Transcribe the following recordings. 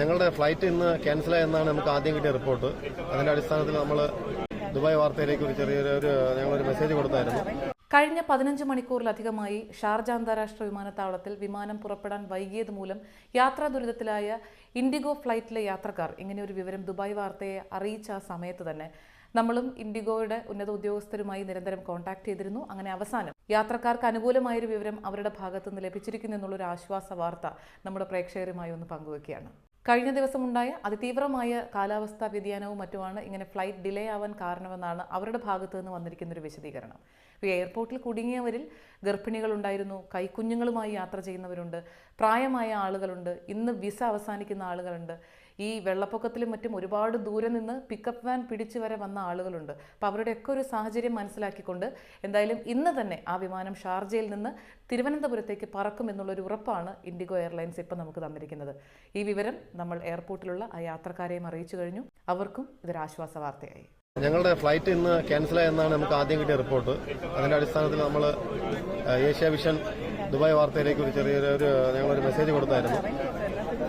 ഞങ്ങളുടെ ഫ്ലൈറ്റ് ഇന്ന് ക്യാൻസലായി എന്നാണ് നമുക്ക് ആദ്യം കിട്ടിയ റിപ്പോർട്ട് അതിന്റെ അടിസ്ഥാനത്തിൽ നമ്മൾ ദുബായ് വാർത്തയിലേക്ക് ഒരു ചെറിയൊരു ഒരു ഞങ്ങളൊരു മെസ്സേജ് കൊടുത്തായിരുന്നു. കഴിഞ്ഞ പതിനഞ്ച് മണിക്കൂറിലധികമായി ഷാർജ അന്താരാഷ്ട്ര വിമാനത്താവളത്തിൽ വിമാനം പുറപ്പെടാൻ വൈകിയത് മൂലം യാത്രാ ദുരിതത്തിലായ ഇൻഡിഗോ ഫ്ലൈറ്റിലെ യാത്രക്കാർ ഇങ്ങനെ ഒരു വിവരം ദുബായ് വാർത്തയെ അറിയിച്ച ആ സമയത്ത് തന്നെ നമ്മളും ഇൻഡിഗോയുടെ ഉന്നത ഉദ്യോഗസ്ഥരുമായി നിരന്തരം കോൺടാക്ട് ചെയ്തിരുന്നു. അങ്ങനെ അവസാനം യാത്രക്കാർക്ക് അനുകൂലമായൊരു വിവരം അവരുടെ ഭാഗത്തുനിന്ന് ലഭിച്ചിരിക്കുന്നു എന്നുള്ളൊരു ആശ്വാസ വാർത്ത നമ്മുടെ പ്രേക്ഷകരുമായി ഒന്ന് പങ്കുവയ്ക്കുകയാണ് കഴിഞ്ഞ ദിവസമുണ്ടായ അതിതീവ്രമായ കാലാവസ്ഥാ വ്യതിയാനവും മറ്റുമാണ് ഇങ്ങനെ ഫ്ലൈറ്റ് ഡിലേ ആവാൻ കാരണമെന്നാണ് അവരുടെ ഭാഗത്തു നിന്ന് വന്നിരിക്കുന്ന ഒരു വിശദീകരണം. എയർപോർട്ടിൽ കുടുങ്ങിയവരിൽ ഗർഭിണികളുണ്ടായിരുന്നു കൈക്കുഞ്ഞുങ്ങളുമായി യാത്ര ചെയ്യുന്നവരുണ്ട് പ്രായമായ ആളുകളുണ്ട് ഇന്ന് വിസ അവസാനിക്കുന്ന ആളുകളുണ്ട്. ഈ വെള്ളപ്പൊക്കത്തിലും മറ്റും ഒരുപാട് ദൂരെ നിന്ന് പിക്കപ്പ് വാൻ പിടിച്ചു വരെ വന്ന ആളുകളുണ്ട്. അപ്പോൾ അവരുടെയൊക്കെ ഒരു സാഹചര്യം മനസ്സിലാക്കിക്കൊണ്ട് എന്തായാലും ഇന്ന് തന്നെ ആ വിമാനം ഷാർജയിൽ നിന്ന് തിരുവനന്തപുരത്തേക്ക് പറക്കും എന്നുള്ളൊരു ഉറപ്പാണ് ഇൻഡിഗോ എയർലൈൻസ് ഇപ്പം നമുക്ക് തന്നിരിക്കുന്നത്. ഈ വിവരം നമ്മൾ എയർപോർട്ടിലുള്ള ആ യാത്രക്കാരെയും അറിയിച്ചു കഴിഞ്ഞു. അവർക്കും ഇതൊരാശ്വാസ വാർത്തയായി. ഞങ്ങളുടെ ഫ്ലൈറ്റ് ഇന്ന് ക്യാൻസലായി എന്നാണ് നമുക്ക് ആദ്യം കിട്ടിയ റിപ്പോർട്ട് അതിന്റെ അടിസ്ഥാനത്തിൽ നമ്മൾ ഏഷ്യ വിഷൻ ദുബായ് വാർത്തയിലേക്ക് ഒരു ചെറിയൊരു ഞങ്ങളൊരു മെസ്സേജ് കൊടുത്തായിരുന്നു.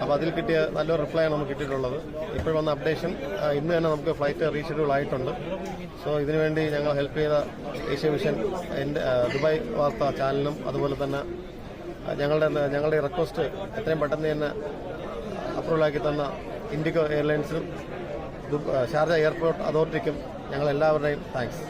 അപ്പോൾ അതിൽ കിട്ടിയ നല്ലൊരു റിപ്ലൈ ആണ് നമുക്ക് കിട്ടിയിട്ടുള്ളത്. ഇപ്പോൾ വന്ന അപ്ഡേഷൻ ഇന്ന് തന്നെ നമുക്ക് ഫ്ലൈറ്റ് റീഷെഡ്യൂൾ ആയിട്ടുണ്ട്. സോ ഇതിനുവേണ്ടി ഞങ്ങൾ ഹെൽപ്പ് ചെയ്ത ഏഷ്യ മിഷൻ എന്റെ ദുബായ് വാർത്താ ചാനലിനും അതുപോലെ തന്നെ ഞങ്ങളുടെ ഞങ്ങളുടെ റിക്വസ്റ്റ് എത്രയും പെട്ടെന്ന് തന്നെ അപ്രൂവൽ ആക്കി തന്ന ഇൻഡിഗോ എയർലൈൻസിനും ഷാർജ എയർപോർട്ട് അതോറിറ്റിക്കും ഞങ്ങൾ എല്ലാവരുടെയും താങ്ക്സ്